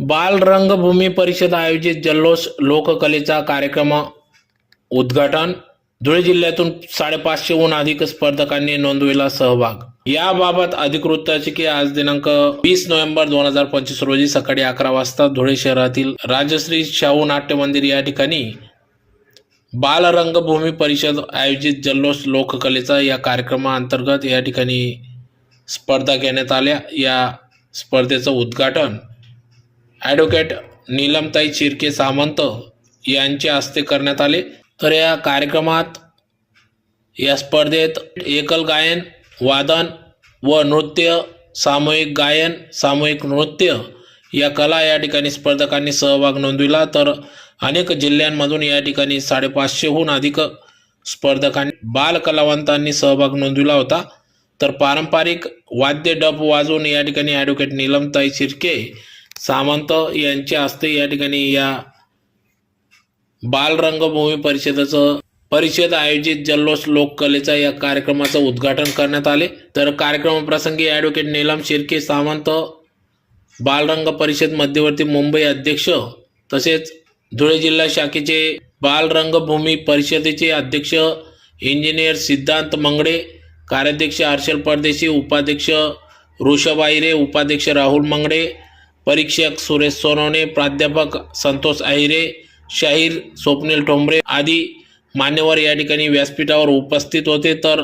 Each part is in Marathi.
बाल रंगभूमी परिषद आयोजित जल्लोष लोककलेचा कार्यक्रम उद्घाटन. धुळे जिल्ह्यातून साडेपाचशेहून अधिक स्पर्धकांनी नोंदविला सहभाग. याबाबत अधिकृत की आज दिनांक वीस नोव्हेंबर दोन हजार पंचवीस रोजी सकाळी अकरा वाजता धुळे शहरातील राजश्री शाहू नाट्य मंदिर या ठिकाणी बाल रंगभूमी परिषद आयोजित जल्लोष लोककलेचा या कार्यक्रमाअंतर्गत या ठिकाणी स्पर्धा घेण्यात आल्या. या स्पर्धेचं उद्घाटन ॲडव्होकेट नीलमताई चिरके सामंत यांच्या हस्ते करण्यात आले. तर या कार्यक्रमात या स्पर्धेत एकल गायन वादन व नृत्य सामूहिक गायन सामूहिक नृत्य या कला या ठिकाणी स्पर्धकांनी सहभाग नोंदविला. तर अनेक जिल्ह्यांमधून या ठिकाणी साडेपाचशेहून अधिक स्पर्धकांनी बाल कलावंतांनी सहभाग नोंदविला होता. तर पारंपरिक वाद्य डप वाजवून या ठिकाणी ॲडव्होकेट नीलमताई चिरके सामंत यांच्या हस्ते या ठिकाणी या बालरंगभूमी परिषदेचं परिषद आयोजित जल्लोष लोककलेचा या कार्यक्रमाचं उद्घाटन करण्यात आले. तर कार्यक्रमाप्रसंगी ॲडव्होकेट नीलम शिर्के सामंत बालरंग परिषद मध्यवर्ती मुंबई अध्यक्ष तसेच धुळे जिल्हा शाखेचे बालरंगभूमी परिषदेचे अध्यक्ष इंजिनियर सिद्धांत मंगडे कार्याध्यक्ष हर्षल परदेशी उपाध्यक्ष ऋषभ आहिरे उपाध्यक्ष राहुल मंगडे परीक्षक सुरेश सोनवणे प्राध्यापक संतोष आहिरे शाहीर स्वप्नील ठोंबरे आदी मान्यवर या ठिकाणी व्यासपीठावर उपस्थित होते. तर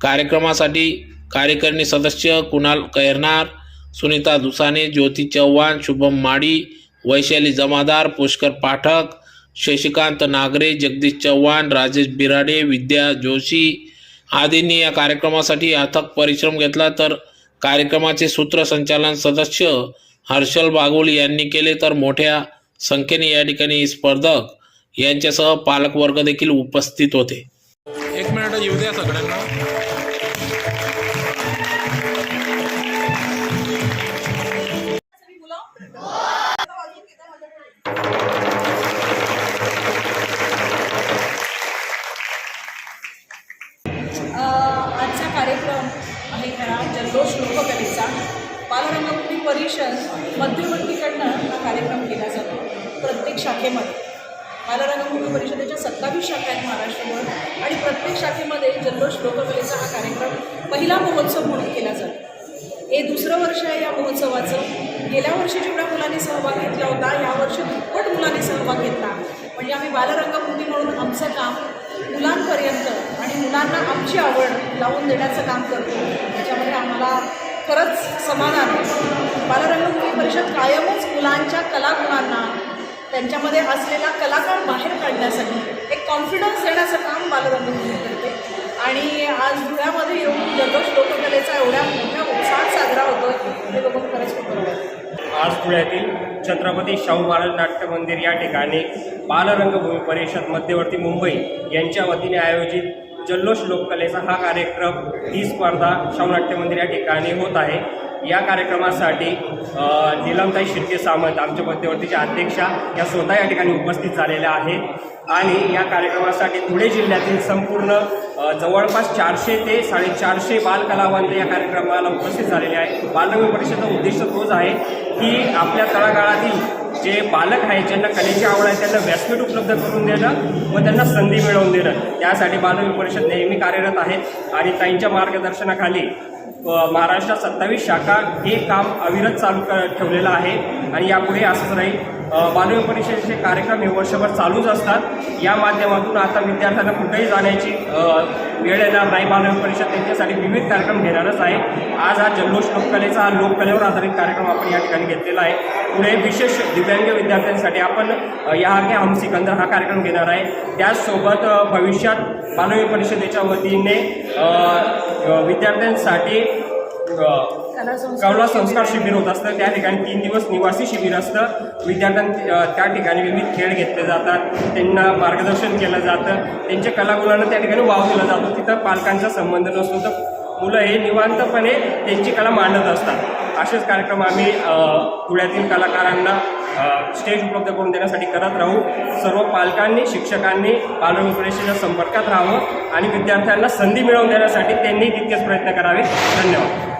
कार्यक्रमासाठी कार्यकारिणी सदस्य कुणाल कैरनार सुनीता दुसाने ज्योती चव्हाण शुभम माडी वैशाली जमादार पुष्कर पाठक शशिकांत नागरे जगदीश चव्हाण राजेश बिराडे विद्या जोशी आदींनी या कार्यक्रमासाठी अथक परिश्रम घेतला. तर कार्यक्रमाचे सूत्रसंचालन सदस्य हर्षल बागुल यांनी केले तर मोठ्या संख्येने या ठिकाणी स्पर्धक यांच्यासह पालकवर्ग देखील उपस्थित होते. एक मिनिट येऊ द्या सगळ्यांना. आजचा कार्यक्रम आहे खरा जल्लोष लोककलेचा. बालरंगभूमी परिषद मध्यवर्तीकडनं हा कार्यक्रम केला जातो प्रत्येक शाखेमध्ये. बालरंगभूमी परिषदेच्या सत्तावीस शाखा आहेत महाराष्ट्रभर आणि प्रत्येक शाखेमध्ये जल्लोष लोककलेचा हा कार्यक्रम पहिला महोत्सव म्हणून केला जातो. हे दुसरं वर्ष आहे या महोत्सवाचं. गेल्या वर्षी जेवढ्या मुलांनी सहभाग घेतला होता यावर्षी दुप्पट मुलांनी सहभाग घेतला. म्हणजे आम्ही बालरंगभूमी म्हणून आमचं काम मुलांपर्यंत आणि मुलांना आमची आवड लावून देण्याचं काम करतो. त्याच्यामध्ये आम्हाला खरंच समाधान आहे. बालरंगभूमी परिषद कायमच मुलांच्या कलागुणांना त्यांच्यामध्ये असलेला कलाकार बाहेर काढण्यासाठी एक कॉन्फिडन्स देण्याचं काम बालरंगभूमी करते. आणि आज धुळ्यामध्ये येऊन दररोज लोककलेचा एवढ्या मोठ्या उत्साहात साजरा होतो हे बघून खरंच खूप आज धुळ्यातील छत्रपती शाहू महाराज नाट्य मंदिर या ठिकाणी बालरंगभूमी परिषद मध्यवर्ती मुंबई यांच्या वतीने आयोजित जल्लोष लोककलेचा हा कार्यक्रम ही स्पर्धा शाहू मंदिर या ठिकाणी होत आहे. या कार्यक्रमासाठी निलमताई शिर्के सामंत आमच्या मध्यवर्तीच्या अध्यक्षा या स्वतः या ठिकाणी उपस्थित झालेल्या आहेत. आणि या कार्यक्रमासाठी धुळे जिल्ह्यातील संपूर्ण जवळपास चारशे ते साडेचारशे बालकलावंत या कार्यक्रमाला उपस्थित झालेले आहेत. बालरंग परिषदेचा उद्दिष्ट तोच आहे की आपल्या तळागाळातील जे बालक आहेत ज्यांना कलेची आवड आहे त्यांना व्यासपीठ उपलब्ध करून देणं व त्यांना संधी मिळवून देणं. यासाठी बालरंग परिषद नेहमी कार्यरत आहे आणि त्यांच्या मार्गदर्शनाखाली महाराष्ट्रात सत्तावीस शाखा हे काम अविरत चालू क ठेवलेलं आहे. आणि यापुढे असंच राहील. मानवी परिषदेचे कार्यक्रम हे वर्षभर चालूच असतात. या माध्यमातून आता विद्यार्थ्यांना कुठेही जाण्याची वेळ येणार नाही. मानवी परिषद त्यांच्यासाठी विविध कार्यक्रम घेणारच आहे. आज हा जल्लोष लोककलेचा हा लोककलेवर आधारित कार्यक्रम आपण या ठिकाणी घेतलेला आहे. पुढे विशेष दिव्यांग विद्यार्थ्यांसाठी आपण या के हम सिकंदर हा कार्यक्रम घेणार आहे. त्याचसोबत भविष्यात मानवी परिषदेच्या वतीने विद्यार्थ्यांसाठी कवला संस्कार शिबिर होत असतं. त्या ठिकाणी तीन दिवस निवासी शिबिर असतं. विद्यार्थ्यां अ, त्या ठिकाणी विविध खेळ घेतले जातात. त्यांना मार्गदर्शन केलं जातं. त्यांच्या कलागुणांना त्या ठिकाणी वाव दिला जातो. तिथं पालकांचा संबंध नसतो. तर मुलं हे निवांतपणे त्यांची कला मांडत असतात. असेच कार्यक्रम आम्ही पुण्यातील कलाकारांना स्टेज उपलब्ध करून देण्यासाठी करत राहू. सर्व पालकांनी शिक्षकांनी परिषदेच्या संपर्कात राहावं आणि विद्यार्थ्यांना संधी मिळवून देण्यासाठी त्यांनी तितकेच प्रयत्न करावे धन्यवाद.